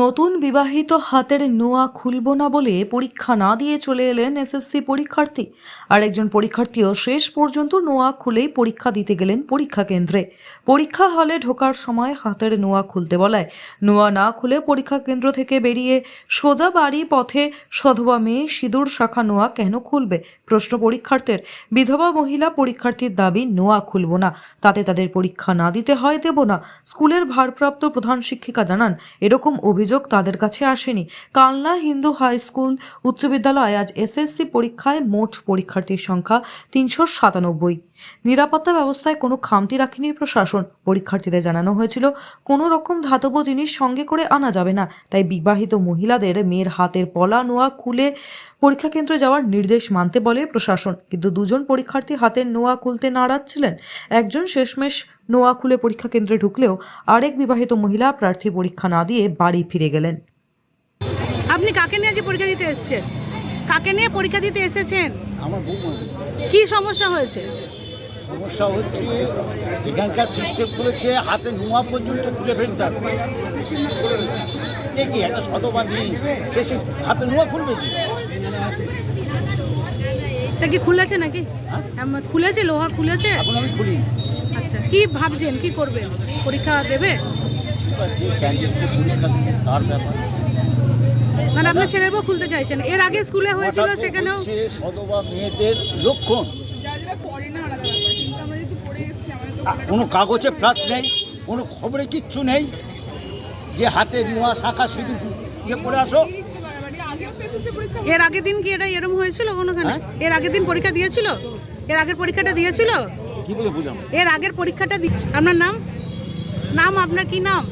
নতুন বিবাহিত হাতের নোয়া খুলব না বলে পরীক্ষা না দিয়ে চলে এলেন এসএসসি পরীক্ষার্থী। আর একজন পরীক্ষার্থীও শেষ পর্যন্ত নোয়া খুলেই পরীক্ষা দিতে গেলেন পরীক্ষা কেন্দ্রে। পরীক্ষা হলে ঢোকার সময় হাতের নোয়া খুলতে বলায়। নোয়া না খুলে পরীক্ষা কেন্দ্র থেকে বেরিয়ে সোজা বাড়ি পথে সধবা মেয়ে সিঁদুর শাখা নোয়া কেন খুলবে? প্রশ্ন পরীক্ষার্থীর। বিধবা মহিলা পরীক্ষার্থীর দাবি, নোয়া খুলব না। তাতে তাদের পরীক্ষা না দিতে হয়, দেব না। স্কুলের ভারপ্রাপ্ত প্রধান শিক্ষিকা জানান, এরকম অভিযোগ তাদের কাছে আসেনি। কালনা হিন্দু হাই স্কুল উচ্চ বিদ্যালয় আজ এসএসসি পরীক্ষায় মোট পরীক্ষার্থীর সংখ্যা তিনশো সাতানব্বই। নিরাপত্তা ব্যবস্থায় কোনো খামতি রাখেনি প্রশাসন। পরীক্ষার্থীদের জানানো হয়েছিল, কোনো রকম ধাতব জিনিস সঙ্গে করে আনা যাবে না। তাই বিবাহিত মহিলাদের মেয়ের হাতের পলা, নোয়া, খুলে পরীক্ষা কেন্দ্রে যাওয়ার নির্দেশ মানতে বলে প্রশাসন। কিন্তু দুজন পরীক্ষার্থী হাতের নোয়া খুলতে নাড়াচ্ছিলেন একজন শেষমেশ নোয়া খুলে পরীক্ষা কেন্দ্রে ঢুকলেও আরেক বিবাহিত মহিলা প্রার্থী পরীক্ষা না দিয়ে বাড়ি ফিরে গেলেন। আপনি কাকে নিয়ে আজকে পরীক্ষা দিতে এসেছেন? কাকে নিয়ে পরীক্ষা দিতে এসেছেন? আমার কি সমস্যা হয়েছে? সমস্যা হচ্ছে এখানকার সিস্টেম করেছে হাতে নোয়া পর্যন্ত খুলে ফেলতে হবে। দেখি একটা শতবার নেই সে সে হাতে নোয়া খুলবে কি? সে কি খুলেছে নাকি? হ্যাঁ? খুলেছে লোহা খুলেছে? এখন আমি খুলি আচ্ছা কি ভাবছেন? কি করবেন? পরীক্ষা দেবে? মানে আপনার ছেলের বউ খুলতে চাইছেন। এর আগে স্কুলে হয়েছিল সেখানেও সদবা মেয়েদের লক্ষণ। কোনো কাগজে ফ্লাস নেই কোনো খবরে কিচ্ছু নেই। যে হাতে নোয়া শাখা সিঁড়ি ইয়ে করে আসো। এর আগের দিন কি এটা এরম হয়েছিল কোনোখানে? হ্যাঁ? এর আগের দিন পরীক্ষা দিয়েছিল? এর আগের পরীক্ষাটা দিয়েছিল? কি বলে বুঝলাম এর আগের পরীক্ষাটা দি- আপনার নাম? নাম আপনার কি নাম?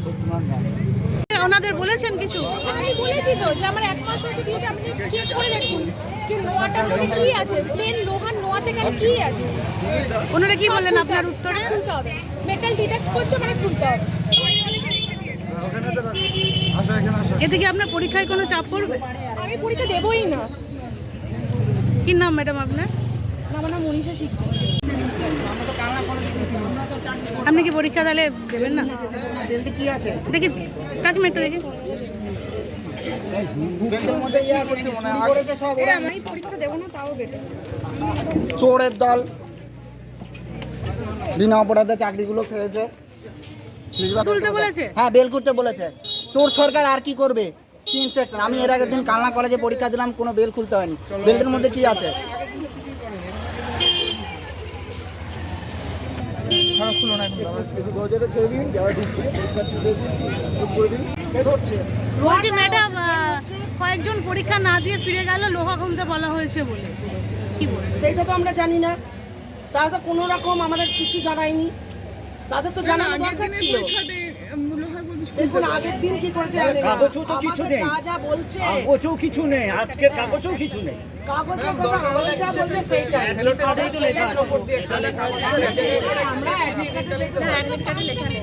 ওনাদের বলেছেন কিছু? আমি বলেছি তো যে আমার এক মাস হয়েছে দিয়েছে আপনি চেক করে দেখুন যে নোয়াটার মধ্যে কি আছে? প্লেন লোহার নোয়াতে গেলে কি আছে? ওনারা কি বললেন আপনার উত্তরে? খুলতে হবে। মেটাল ডিটেক্ট করছে মানে খুলতে হবে। এতে কি আপনার পরীক্ষায় কোনো চাপ পড়বে? আমি পরীক্ষা দেবই না। কি নাম ম্যাডাম আপনার? আমার নাম মনীষা শিক্ষক আপনি কি পরীক্ষা তাহলে দেবেন না? দেখি কাকিমা একটু দেখি। আমি পরীক্ষা দেবো না তাও বেটার চোরের দল। বিনা অপরাধে চাকরিগুলো খেয়েছে। হ্যাঁ বেল করতে বলেছে? চোর সরকার আর কি করবে? আমি এর আগের দিন কালনা কলেজে পরীক্ষা দিলাম কোনো বেল খুলতে হয়নি। বেলের মধ্যে কি আছে? বলছি ম্যাডাম কয়েকজন পরীক্ষা না দিয়ে ফিরে গেল লোহা গুনতে বলা হয়েছে বলে। কি বলে সেইটা তো আমরা জানি না। তারা তো কোনো রকম আমাদের কিছু জানায়নি। তাদের তো জানানো দরকার ছিল। দেখুন আগের দিন কি করেছে কাগজও তো কিছু নেই। যা যা বলছে। কাগজও কিছু নেই আজকের কাগজও কিছু নেই। কাগজের কথা আমাদের যা বলছে সেইটাই। আমরা card এ লেখা নেই।